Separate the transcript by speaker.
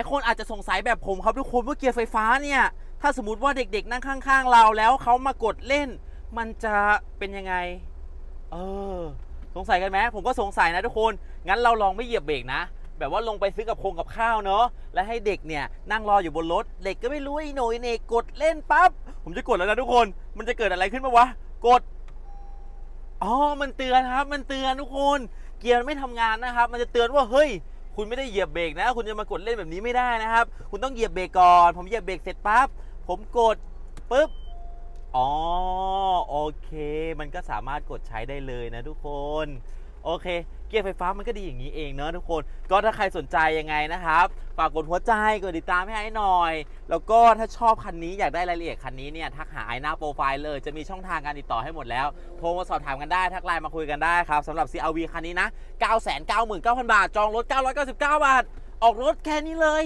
Speaker 1: ายคนอาจจะสงสัยแบบผมครับทุกคนว่าเกียร์ไฟฟ้าเนี่ย ถ้าสมมติว่าเด็กๆนั่งข้างๆเราแล้วเขามากดเล่น มันจะเป็นยังไง เออ สงสัยกันไหมผมก็สงสัยนะทุกคน งั้นเราลองไม่เหยียบเบรกนะแบบว่าลงไปซื้อกับโครงกับข้าวเนอะแล้วให้เด็กเนี่ยนั่งรออยู่บนรถ เด็กก็ไม่รู้ไอ้หน่ยเนกดเล่นปั๊บ ผมจะกดแล้วนะทุกคน มันจะเกิดอะไรขึ้นปะวะ กด อ๋อ มันเตือนครับ มันเตือนทุกคน เกียร์ไม่ทำงานนะครับ มันจะเตือนว่าเฮ้ย คุณไม่ได้เหยียบเบรกนะ คุณจะมากดเล่นแบบนี้ไม่ได้นะครับ คุณต้องเหยียบเบรกก่อน ผมเหยียบเบรกเสร็จปั๊บ ผมกดปุ๊บ อ๋อ โอเค มันก็สามารถกดใช้ได้เลยนะทุกคน โอเค เกียร์ไฟฟ้ามันก็ดีอย่างนี้เองเนอะทุกคน ก็ถ้าใครสนใจยังไงนะครับ ฝากกดหัวใจกดติดตามให้ไอ้หน่อย แล้วก็ถ้าชอบคันนี้อยากได้รายละเอียดคันนี้เนี่ยทักหาไอ้หน้าโปรไฟล์เลยจะมีช่องทางการติดต่อให้หมดแล้ว โทรมาสอบถามกันได้ ทักไลน์มาคุยกันได้ครับสำหรับ CRV คันนี้นะ 999,000 บาท จองรถ 999 บาท ออกรถแค่นี้เลย